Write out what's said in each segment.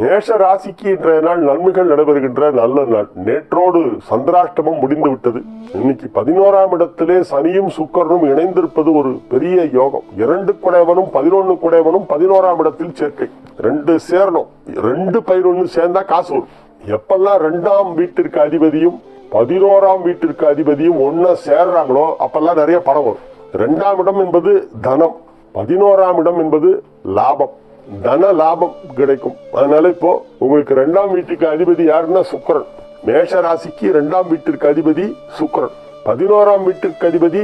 மேஷ ராசிக்கு இன்றைய நாள் நன்மைகள் நடைபெறுகின்ற நல்ல நாள். நேற்றோடு சந்திராஷ்டமம் முடிந்து விட்டது இன்னைக்கு பதினோராம் இடத்திலே சனியும் சுக்கரனும் இணைந்திருப்பது ஒரு பெரிய யோகம். இரண்டு குடைவனும் பதினொன்னு குடைவனும் பதினோராம் இடத்தில் சேர்க்கை. ரெண்டு சேரணும். ரெண்டு பதினொன்னு சேர்ந்தா காசு வரும். எப்பெல்லாம் ரெண்டாம் வீட்டிற்கு அதிபதியும் பதினோராம் வீட்டிற்கு அதிபதியும் ஒன்னா சேர்றாங்களோ அப்பெல்லாம் நிறைய பணம் வரும். ரெண்டாம் இடம் என்பது தனம். பதினோராம் இடம் என்பது லாபம். தன லாபம் கிடைக்கும். அதனால இப்போ உங்களுக்கு ரெண்டாம் வீட்டுக்கு அதிபதி யாருன்னா சுக்கரன். மேஷ ராசிக்கு ரெண்டாம் வீட்டிற்கு அதிபதி சுக்கரன். பதினோராம் வீட்டிற்கு அதிபதி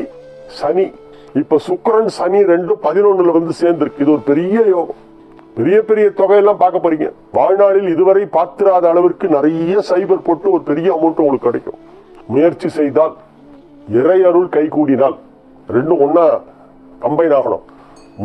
சனி. இப்ப சுக்கரன் சனி ரெண்டும் பதினொன்னுல வந்து சேர்ந்திருக்கு. இது ஒரு பெரிய யோகம். பெரிய பெரிய தொகையெல்லாம் பார்க்க போறீங்க. வாழ்நாளில் இதுவரை பார்த்திராத அளவிற்கு நிறைய சைபர் போட்டு ஒரு பெரிய அமௌண்ட் உங்களுக்கு கிடைக்கும். முயற்சி செய்தால் இறை அருள் கைகூடினால் ரெண்டும் ஒன்னா கம்பைன் ஆகணும்.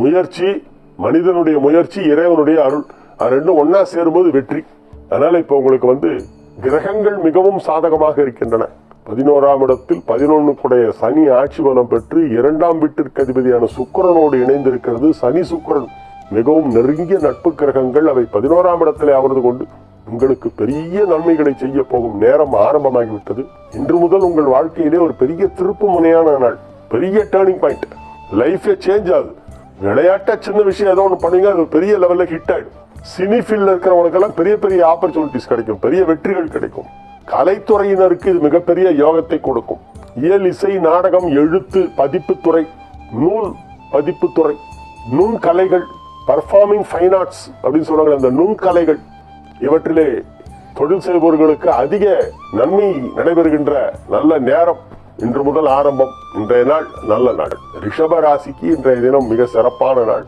முயற்சி மனிதனுடைய முயற்சி இறைவனுடைய அருள். அது ரெண்டும் ஒன்னா சேரும்போது வெற்றி. அதனால இப்ப உங்களுக்கு வந்து கிரகங்கள் மிகவும் சாதகமாக இருக்கின்றன. பதினோராம் இடத்தில் பதினொன்னுக்குடைய சனி ஆட்சி பலம் பெற்று இரண்டாம் வீட்டிற்கு அதிபதியான சுக்கிரனோடு இணைந்திருக்கிறது. சனி சுக்கரன் மிகவும் நெருங்கிய நட்பு கிரகங்கள். அவை பதினோராம் இடத்திலே அமர்ந்து கொண்டு உங்களுக்கு பெரிய நன்மைகளை செய்ய போகும் நேரம் ஆரம்பமாகிவிட்டது. இன்று முதல் உங்கள் வாழ்க்கையிலே ஒரு பெரிய திருப்பு முனையான நாள். பெரிய டேர்னிங் பாயிண்ட் லைஃபே சேஞ்ச் ஆகுது. விளையாட்டா சின்ன விஷயம் ஏதோ ஒன்று பண்ணீங்க அது பெரிய லெவலில் ஹிட் ஆகிடும் சினி ஃபீல்டில் இருக்கிறவங்களுக்கெல்லாம் பெரிய பெரிய ஆப்பர்ச்சுனிட்டிஸ் கிடைக்கும். பெரிய வெற்றிகள் கிடைக்கும். கலைத்துறையினருக்கு இது மிகப்பெரிய யோகத்தை கொடுக்கும். இயல் இசை நாடகம் எழுத்து பதிப்புத்துறை நூல் பதிப்புத்துறை நுண்கலைகள் பர்ஃபார்மிங் ஃபைன் ஆர்ட்ஸ் அப்படின்னு சொல்றாங்க அந்த நுண்கலைகள் இவற்றிலே தொழில் செய்பவர்களுக்கு அதிக நன்மை நடைபெறுகின்ற நல்ல நேரம். இன்று முதல் ஆரம்பம் இன்றைய நாள் நல்ல நாள். ரிஷப ராசிக்கு இன்றைய தினம் மிக சிறப்பான நாள்.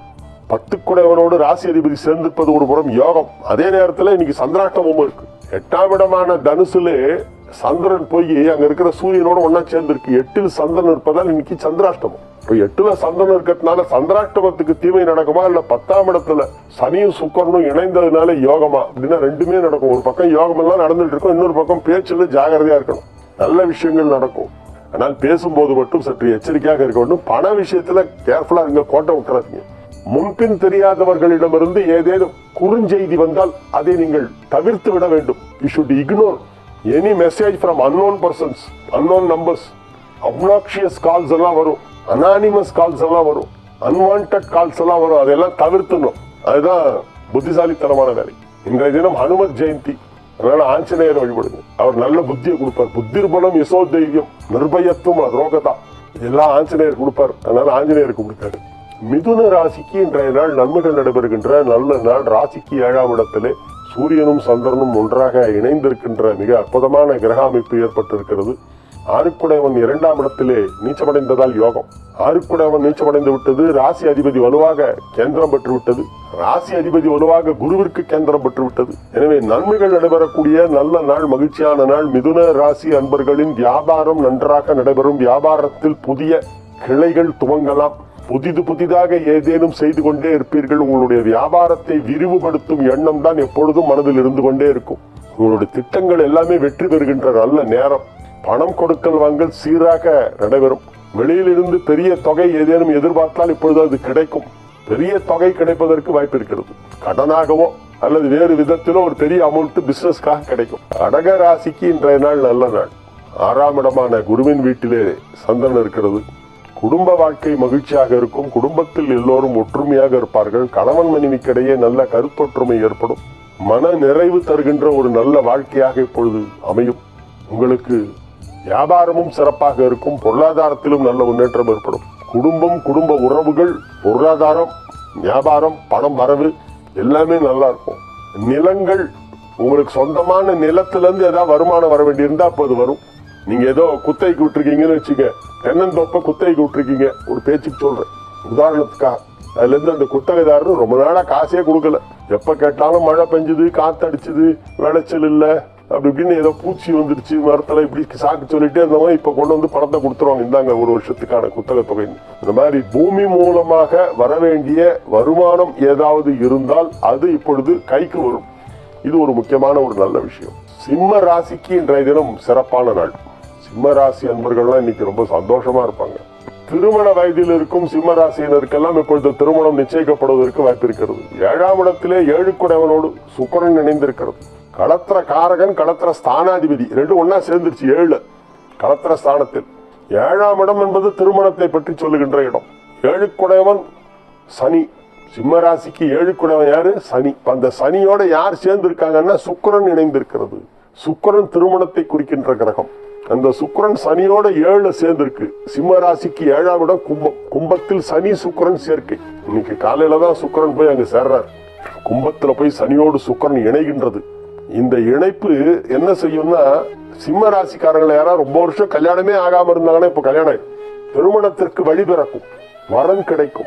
பத்து குடைவனோடு ராசி அதிபதி சேர்ந்திருப்பது ஒரு புறம் யோகம். அதே நேரத்தில் இன்னைக்கு சந்திராஷ்டமும் இருக்கு. எட்டாம் இடமான தனுசுலே சந்திரன் போய் அங்க இருக்கிற சூரியனோட ஒன்னா சேர்ந்திருக்கு. எட்டில் சந்திரன் இருப்பதால் இன்னைக்கு சந்திராஷ்டமம். இப்போ எட்டுல சந்திரன் இருக்கிறதுனால சந்திராஷ்டமத்துக்கு தீமை நடக்குமா இல்ல பத்தாம் இடத்துல சனியும் சுக்கரனும் இணைந்ததுனால யோகமா? அப்படின்னா ரெண்டுமே நடக்கும். ஒரு பக்கம் யோகம் எல்லாம் நடந்துட்டு இருக்கும். இன்னொரு பக்கம் பேச்சுல ஜாகிரதையா இருக்கணும். நல்ல விஷயங்கள் நடக்கும். ஆனால் பேசும்போது மட்டும் சற்று எச்சரிக்கையாக இருக்க வேண்டும். பண விஷயத்துல கேர்ஃபுல்லா இருங்க கோட்டை விட்டுறாதீங்க. முன்பின் தெரியாதவர்களிடமிருந்து ஏதேனும் குறுஞ்செய்தி வந்தால் அதை நீங்கள் தவிர்த்து விட வேண்டும். You should ignore any message from unknown persons unknown numbers obnoxious calls எல்லாம் வரும். அனானிமஸ் கால்ஸ் எல்லாம் வரும். அன்வான்ட் கால்ஸ் எல்லாம் வரும். அதெல்லாம் தவிர்த்துணும் அதுதான் புத்திசாலித்தனமான வேலை. இன்றைய தினம் ஹனுமத் ஜெயந்தி. அதனால ஆஞ்சநேயர் வழிபடுங்க. அவர் நல்ல புத்தியை கொடுப்பார். புத்திர்பலம் யசோ தைரியம் நிர்பயத்துவம் துரோகதா இதெல்லாம் ஆஞ்சநேயர் கொடுப்பார். அதனால ஆஞ்சநேயர் கொடுத்தாரு மிதுன ராசிக்கு இன்றைய நாள் நன்மைகள் நடைபெறுகின்ற நல்ல நாள். ராசிக்கு ஏழாம் இடத்திலே சூரியனும் சந்திரனும் ஒன்றாக இணைந்திருக்கின்ற மிக அற்புதமான கிரக அமைப்பு ஏற்பட்டிருக்கிறது. ஆறுக்குடையவன் இரண்டாம் இடத்திலே நீச்சமடைந்ததால் யோகம். ஆறுக்குடையவன் நீச்சமடைந்து விட்டது ராசி அதிபதி வலுவாக கேந்திரம் பெற்று விட்டது. ராசி அதிபதி வலுவாக குருவிற்கு கேந்திரம் பெற்று விட்டது. எனவே நன்மைகள் நடைபெறக்கூடிய நல்ல நாள் மகிழ்ச்சியான நாள். மிதுன ராசி அன்பர்களின் வியாபாரம் நன்றாக நடைபெறும். வியாபாரத்தில் புதிய கிளைகள் துவங்கலாம். புதிது புதிதாக ஏதேனும் செய்து கொண்டே இருப்பீர்கள். உங்களுடைய வியாபாரத்தை விரிவுபடுத்தும் எண்ணம் தான் எப்பொழுதும் மனதில் இருந்து கொண்டே இருக்கும். உங்களுடைய திட்டங்கள் எல்லாமே வெற்றி பெறுகின்ற நல்ல நேரம். பணம் கொடுக்கல் வாங்கல் சீராக நடைபெறும். வெளியிலிருந்து பெரிய தொகை ஏதேனும் எதிர்பார்த்தால் இப்பொழுது அது கிடைக்கும். பெரிய தொகை கிடைப்பதற்கு வாய்ப்பு இருக்கிறது. கடனாகவோ அல்லது வேறு விதத்திலோ ஒரு பெரிய அமௌண்ட் பிசினஸ்க்காக கிடைக்கும். கடக ராசிக்கு இன்றைய நாள் நல்ல நாள். ஆறாம் இடமான குருவின் வீட்டிலே சந்திரன் இருக்கிறது. குடும்ப வாழ்க்கை மகிழ்ச்சியாக இருக்கும். குடும்பத்தில் எல்லோரும் ஒற்றுமையாக இருப்பார்கள். கணவன் மனைவிக்கிடையே நல்ல கருத்தொற்றுமை ஏற்படும். மன நிறைவு தருகின்ற ஒரு நல்ல வாழ்க்கையாக இப்பொழுது அமையும். உங்களுக்கு வியாபாரமும் சிறப்பாக இருக்கும். பொருளாதாரத்திலும் நல்ல முன்னேற்றம் ஏற்படும். குடும்பம் குடும்ப உறவுகள் பொருளாதாரம் வியாபாரம் பணம் வரவு எல்லாமே நல்லா இருக்கும். நிலங்கள் உங்களுக்கு சொந்தமான நிலத்திலேருந்து ஏதாவது வருமானம் வர வேண்டியிருந்தா அப்போ அது வரும். நீங்கள் ஏதோ குத்தகைக்கு விட்டுருக்கீங்கன்னு வச்சுக்க தென்னந்தோப்பை குத்தைக்கு விட்டுருக்கீங்க. ஒரு பேச்சுக்கு சொல்கிறேன் உதாரணத்துக்காக அதுலேருந்து அந்த குத்தகைதாரர் ரொம்ப நாளாக காசே கொடுக்கல. எப்போ கேட்டாலும் மழை பெஞ்சுது காற்றடிச்சிது விளைச்சல் இல்லை. அப்படி இப்படின்னு ஏதோ பூச்சி வந்துருச்சு மரத்தில் இப்படி சாக்கு சொல்லிட்டே இருந்தவங்க இப்போ கொண்டு வந்து பணத்தை கொடுத்துருவாங்க. இந்தாங்க ஒரு வருஷத்துக்கான குத்தக தொகை. இந்த மாதிரி பூமி மூலமாக வர வேண்டிய வருமானம் ஏதாவது இருந்தால் அது இப்பொழுது கைக்கு வரும். இது ஒரு முக்கியமான ஒரு நல்ல விஷயம். சிம்ம ராசிக்கு இன்றைய தினம் சிறப்பான நாள். சிம்ம ராசி அன்பர்கள்லாம் இன்னைக்கு ரொம்ப சந்தோஷமா இருப்பாங்க. திருமண வயதில் இருக்கும் சிம்ம ராசியினருக்கெல்லாம் இப்பொழுது திருமணம் நிச்சயிக்கப்படுவதற்கு வாய்ப்பு இருக்கிறது. ஏழாம் இடத்திலே ஏழு குடைவனோடு சுக்கரன் இணைந்திருக்கிறது. களத்திர காரகன் களத்திர ஸ்தானாதிபதி. ரெண்டும் ஒன்னா சேர்ந்துருச்சு ஏழு. களத்திர ஸ்தானத்தில். ஏழாம் இடம் என்பது திருமணத்தை பற்றி சொல்லுகின்ற இடம். ஏழு குடவன் சனி. சிம்ம ராசிக்கு ஏழு குடவன் யாரு? சனி. அந்த சனியோட யார் சேர்ந்து இருக்காங்கன்னா சுக்கிரன் இணைந்திருக்கிறது. சுக்கிரன் திருமணத்தை குறிக்கின்ற கிரகம். அந்த சுக்கரன் சனியோட ஏழு சேர்ந்திருக்கு. சிம்ம ராசிக்கு ஏழாம் இடம் கும்பம். கும்பத்தில் சனி சுக்கரன் சேர்க்கை. இன்னைக்கு காலையில தான் சுக்கரன் போய் அங்க சேர்றார். கும்பத்துல போய் சனியோடு சுக்கரன் இணைகின்றது. இந்த இணைப்பு என்ன செய்யும்னா சிம்ம ராசிக்காரங்களை யாராவது ரொம்ப வருஷம் கல்யாணமே ஆகாம இருந்தாங்கன்னா இப்ப கல்யாணம் திருமணத்திற்கு வழி பிறக்கும். வரன் கிடைக்கும்.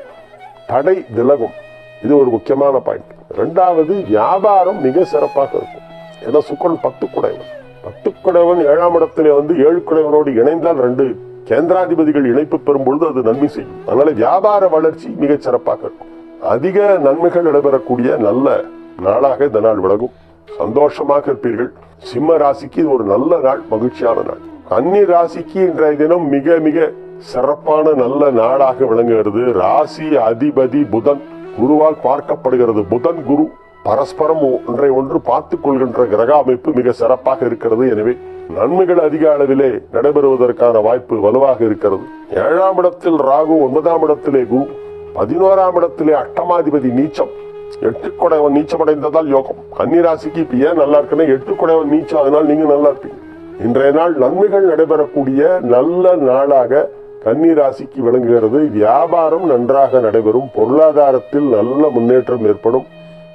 தடை விலகும். இது ஒரு முக்கியமான பாயிண்ட் ரெண்டாவது வியாபாரம் மிக சிறப்பாக இருக்கும். ஏன்னா சுக்கரன் பத்து குடைவன் பத்து குடைவன் ஏழாம் இடத்திலே வந்து ஏழு குடைவனோடு இணைந்தால் ரெண்டு கேந்திராதிபதிகள் இணைப்பு பெறும் பொழுது அது நன்மை செய்யும். அதனால வியாபார வளர்ச்சி மிகச் சிறப்பாக இருக்கும். அதிக நன்மைகள் இடம்பெறக்கூடிய நல்ல நாளாக இந்த நாள் விலகும் சந்தோஷமாக இருப்பீர்கள் சிம்ம ராசிக்கு இது ஒரு நல்ல நாள் மகிழ்ச்சியான நாள். கன்னி ராசிக்கு இன்றைய தினம் மிக மிக சிறப்பான நல்ல நாளாக விளங்குகிறது. ராசி அதிபதி புதன். குருவால் பார்க்கப்படுகிறது. புதன் குரு பரஸ்பரம் ஒன்றை ஒன்று பார்த்துக் கொள்கின்ற கிரக அமைப்பு மிக சிறப்பாக இருக்கிறது. எனவே நன்மைகள் அதிக அளவிலே நடைபெறுவதற்கான வாய்ப்பு வலுவாக இருக்கிறது. ஏழாம் இடத்தில் ராகு ஒன்பதாம் இடத்திலே குரு பதினோராம் இடத்திலே அட்டமாதிபதி நீச்சம். எட்டு குடைவன் நீச்சமடைந்ததால் யோகம். கன்னிராசிக்கு இப்ப ஏன் நல்லா இருக்குன்னா எட்டு குடைவன் நீச்சம் அதனால் நீங்க நல்லா இருப்பீங்க. இன்றைய நாள் நன்மைகள் நடைபெறக்கூடிய நல்ல நாளாக கன்னிராசிக்கு விளங்குகிறது. வியாபாரம் நன்றாக நடைபெறும். பொருளாதாரத்தில் நல்ல முன்னேற்றம் ஏற்படும்.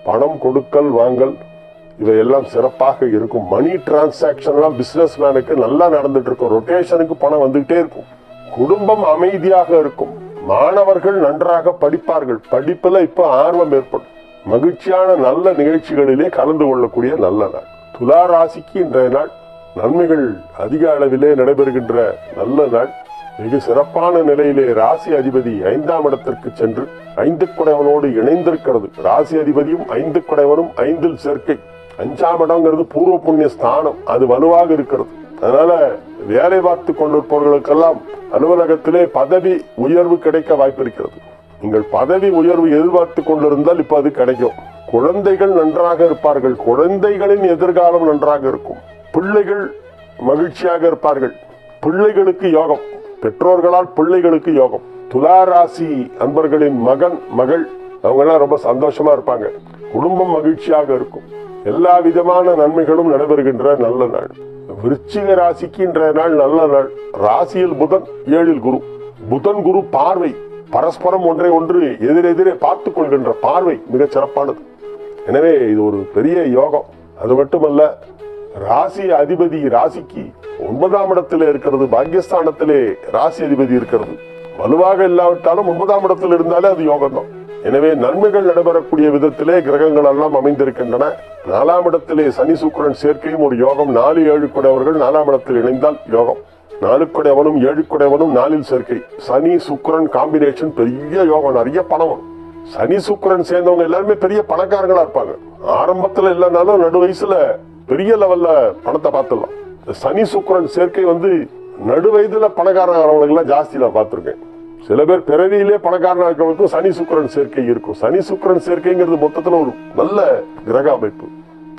பணம் கொடுக்கல் வாங்கல் இவையெல்லாம் சிறப்பாக இருக்கும். மணி டிரான்சாக்ஷன்லாம் பிஸ்னஸ் மேனுக்கு நல்லா நடந்துட்டு இருக்கும். ரொட்டேஷனுக்கு பணம் வந்துகிட்டே இருக்கும். குடும்பம் அமைதியாக இருக்கும். மாணவர்கள் நன்றாக படிப்பார்கள். படிப்புல இப்ப ஆர்வம் ஏற்படும். மகிழ்ச்சியான நல்ல நிகழ்ச்சிகளிலே கலந்து கொள்ளக்கூடிய நல்ல நாள். துலா ராசிக்கு இன்றைய நாள் நன்மைகள் அதிக அளவிலே நடைபெறுகின்ற நல்ல நாள். மிக சிறப்பான நிலையிலே ராசி அதிபதி ஐந்தாம் இடத்திற்கு சென்று ஐந்து குடைவனோடு இணைந்திருக்கிறது. ராசி அதிபதியும் ஐந்து குடைவனும் ஐந்தில் சேர்க்கை. அஞ்சாம் இடம்ங்கிறது பூர்வ புண்ணிய ஸ்தானம். அது வலுவாக இருக்கிறது. அதனால வேலை பார்த்து கொண்டிருப்பவர்களுக்கெல்லாம் அலுவலகத்திலே பதவி உயர்வு கிடைக்க வாய்ப்பு இருக்கிறது. நீங்கள் பதவி உயர்வு எதிர்பார்த்து கொண்டிருந்தால் இப்போ அது கிடைக்கும். குழந்தைகள் நன்றாக இருப்பார்கள். குழந்தைகளின் எதிர்காலம் நன்றாக இருக்கும். பிள்ளைகள் மகிழ்ச்சியாக இருப்பார்கள். பிள்ளைகளுக்கு யோகம். பெற்றோர்களால் பிள்ளைகளுக்கு யோகம். துலா ராசி அன்பர்களின் மகன் மகள் அவங்கெல்லாம் ரொம்ப சந்தோஷமா இருப்பாங்க. குடும்பம் மகிழ்ச்சியாக இருக்கும். எல்லா விதமான நன்மைகளும் நடைபெறுகின்ற நல்ல நாள். விருச்சிக ராசிக்கு இன்றைய நாள் நல்ல நாள். ராசியில் புதன் ஏழில் குரு. புதன் குரு பார்வை. பரஸ்பரம் ஒன்றை ஒன்று எதிரெதிரே பார்த்து கொள்கின்ற பார்வை மிகச் சிறப்பானது. எனவே இது ஒரு பெரிய யோகம். அது மட்டுமல்ல ராசி அதிபதி ராசிக்கு ஒன்பதாம் இடத்துல இருக்கிறது பாக்கியஸ்தானத்திலே ராசி அதிபதி இருக்கிறது. வலுவாக இல்லாவிட்டாலும் ஒன்பதாம் இடத்தில் இருந்தாலே அது யோகம் தான் எனவே நன்மைகள் நடைபெறக்கூடிய விதத்திலே கிரகங்கள் எல்லாம் அமைந்திருக்கின்றன. நாலாம் இடத்திலே சனி சுக்கரன் சேர்க்கையும் ஒரு யோகம். நாலு ஏழு குடையவர்கள் நாலாம் இடத்தில் இணைந்தால் யோகம். நாலு ஏழுக்குடையவனும் ஏழு நாலில் சேர்க்கை. சனி சுக்கரன் காம்பினேஷன் பெரிய யோகம் நிறைய பணம். சனி சுக்கரன் சேர்ந்தவங்க எல்லாருமே பெரிய பணக்காரங்களா இருப்பாங்க. ஆரம்பத்துல இல்லைனாலும் நடு வயசுல பெரிய லெவல்ல பணத்தை பார்த்துடலாம். சனி சுக்கரன் சேர்க்கை வந்து நடு வயதுல பணக்காரங்க ஜாஸ்தி நான் பார்த்துருக்கேன். சில பேர் பிறவியிலே பணக்காரனா இருக்கிறவங்களுக்கும் சனி சுக்கரன் சேர்க்கை இருக்கும். சனி சுக்கரன் சேர்க்கைங்கிறது மொத்தத்துல ஒரு நல்ல கிரக அமைப்பு.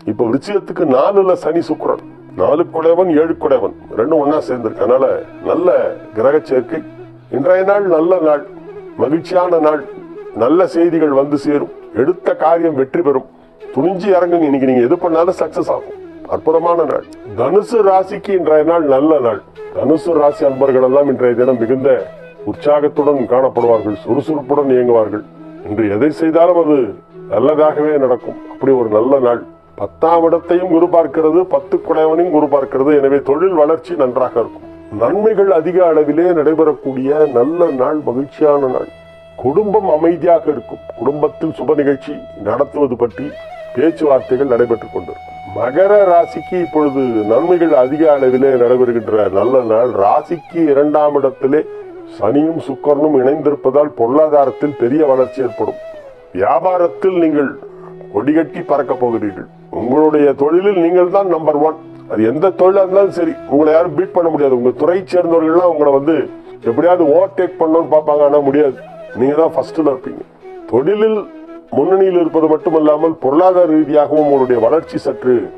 இப்ப விருச்சிகத்துக்கு நாலுல சனி சுக்கரன். நாலு குடைவன் ஏழு குடைவன் ரெண்டும் ஒன்னா சேர்ந்திருக்கு. அதனால நல்ல கிரக சேர்க்கை. இன்றைய நாள் நல்ல நாள். மகிழ்ச்சியான நாள். நல்ல செய்திகள் வந்து சேரும். எடுத்த காரியம் வெற்றி பெறும். துணிஞ்சு இறங்குங்க. இன்னைக்கு நீங்க எது பண்ணாலும் சக்சஸ் ஆகும். அற்புதமான நாள். தனுசு ராசிக்கு இன்றைய நாள் நல்ல நாள். தனுசு ராசி அன்பர்கள் எல்லாம் இன்றைய தினம் மிகுந்த உற்சாகத்துடன் காணப்படுவார்கள். சுறுசுறுப்புடன் இயங்குவார்கள். இன்று எதை செய்தாலும் அது நல்லதாகவே நடக்கும். அப்படி ஒரு நல்ல நாள். பத்தாம் இடத்தையும் குரு பார்க்கிறது பத்து குடையவனையும் குரு பார்க்கிறது எனவே தொழில் வளர்ச்சி நன்றாக இருக்கும். நன்மைகள் அதிக அளவிலே நடைபெறக்கூடிய நல்ல நாள் மகிழ்ச்சியான நாள். குடும்பம் அமைதியாக இருக்கும். குடும்பத்தில் சுப நிகழ்ச்சி நடத்துவது பற்றி பேச்சுவார்த்தைகள் நடைபெற்றுக் கொண்டிருக்கும். மகர ராசிக்கு இப்பொழுது நன்மைகள் அதிக அளவிலே நடைபெறுகின்ற நல்ல நாள். ராசிக்கு இரண்டாம் இடத்திலே சனியும் சுக்கரனும் இணைந்திருப்பதால் பொருளாதாரத்தில் பெரிய வளர்ச்சி ஏற்படும். வியாபாரத்தில் நீங்கள் கொடிகட்டி பறக்கப் போகிறீர்கள். உங்களுடைய தொழிலில் நீங்கள் தான் நம்பர் ஒன் அது எந்த தொழிலாக இருந்தாலும் சரி உங்களை யாரும் பீட் பண்ண முடியாது. உங்க துறை சேர்ந்தவர்கள்லாம் உங்களை வந்து எப்படியாவது ஓவர்டேக் பண்ணணும்னு பார்ப்பாங்க ஆனால் முடியாது. நீங்க தான் ஃபர்ஸ்ட்ல இருப்பீங்க. தொழிலில் முன்னணியில் இருப்பது மட்டுமல்லாமல் பொருளாதார ரீதியாகவும் உங்களுடைய வளர்ச்சி சற்று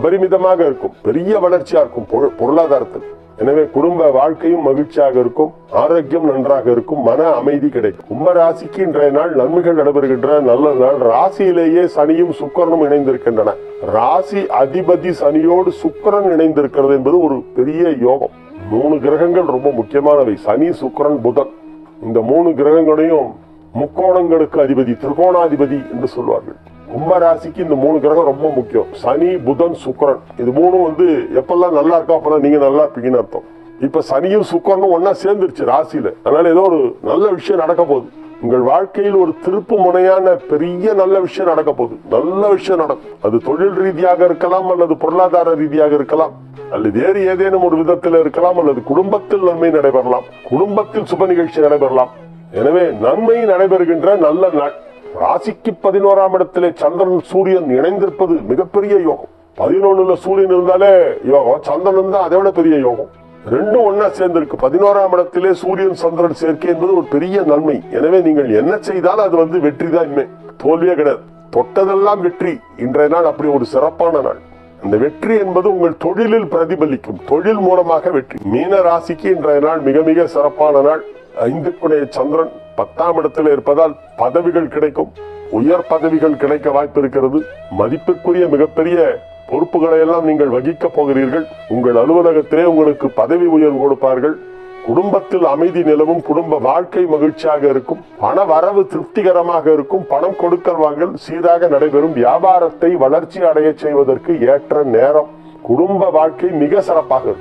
அபரிமிதமாக இருக்கும். பெரிய வளர்ச்சியா இருக்கும் பொரு- பொருளாதாரத்தில். எனவே குடும்ப வாழ்க்கையும் மகிழ்ச்சியாக இருக்கும் ஆரோக்கியம் நன்றாக இருக்கும் மன அமைதி கிடைக்கும். கும்ப ராசிக்கு இன்றைய நாள் நன்மைகள் நடைபெறுகின்ற நல்ல நாள். ராசியிலேயே சனியும் சுக்கரனும் இணைந்திருக்கின்றன. ராசி அதிபதி சனியோடு சுக்கரன் இணைந்திருக்கிறது என்பது ஒரு பெரிய யோகம். மூணு கிரகங்கள் ரொம்ப முக்கியமானவை. சனி சுக்கரன் புதன். இந்த மூணு கிரகங்களையும் முக்கோணங்களுக்கு அதிபதி திருகோணாதிபதி என்று சொல்வார்கள். கும்பராசிக்கு இந்த மூணு கிரகம் ரொம்ப முக்கியம். சனி புதன் சுக்கரன். இது மூணும் வந்து எப்பெல்லாம் நல்லா இருக்கோ அப்பெல்லாம் நீங்க நல்லா இருப்பீங்கன்னு அர்த்தம். இப்ப சனியும் சுக்கரனும் ஒன்னா சேர்ந்துருச்சு ராசியில. அதனால ஏதோ ஒரு நல்ல விஷயம் நடக்க போகுது. உங்கள் வாழ்க்கையில் ஒரு திருப்பு முனையான பெரிய நல்ல விஷயம் நடக்க போகுது. நல்ல விஷயம் நடக்கும். அது தொழில் ரீதியாக இருக்கலாம் அல்லது பொருளாதார ரீதியாக இருக்கலாம். அல்லது வேறு ஏதேனும் ஒரு விதத்தில் இருக்கலாம் அல்லது குடும்பத்தில் நன்மை நடைபெறலாம். குடும்பத்தில் சுப நிகழ்ச்சி நடைபெறலாம். எனவே நன்மை நடைபெறுகின்ற நல்ல நாள். ராசிக்கு பதினோராம் இடத்திலே சந்திரன் சூரியன் இணைந்திருப்பது மிகப்பெரிய யோகம். பதினொன்னுல சூரியன் இருந்தாலே யோகம் சந்திரன் தான் அதை விட பெரிய யோகம். ரெண்டும் ஒன்னா சேர்ந்திருக்கு. பதினோராம் இடத்திலே சூரியன் சந்திரன் சேர்க்கை என்பது ஒரு பெரிய நன்மை. எனவே நீங்கள் என்ன செய்தாலும் அது வந்து வெற்றி தான் இனிமே. தோல்வியே கிடையாது. தொட்டதெல்லாம் வெற்றி. இன்றைய நாள் அப்படி ஒரு சிறப்பான நாள். அந்த வெற்றி என்பது உங்கள் தொழிலில் பிரதிபலிக்கும். தொழில் மூலமாக வெற்றி. மீன ராசிக்கு இன்றைய நாள் மிக மிக சிறப்பான நாள். ஐந்துக்குடைய சந்திரன் பத்தாம் இடத்தில் இருப்பதால் பதவிகள் கிடைக்கும். உயர் பதவிகள் கிடைக்க வாய்ப்பு இருக்கிறது. மதிப்பிற்குரிய மிகப்பெரிய பொறுப்புகளை எல்லாம் நீங்கள் வகிக்க போகிறீர்கள். உங்கள் அலுவலகத்திலே உங்களுக்கு பதவி உயர்வு கொடுப்பார்கள். குடும்பத்தில் அமைதி நிலவும் குடும்ப வாழ்க்கை மகிழ்ச்சியாக இருக்கும். பண வரவு திருப்திகரமாக இருக்கும். பணம் கொடுக்கல் வாங்கல் சீராக நடைபெறும். வியாபாரத்தை வளர்ச்சி அடைய செய்வதற்கு ஏற்ற நேரம். குடும்ப வாழ்க்கை மிக சிறப்பாக இருக்கும்.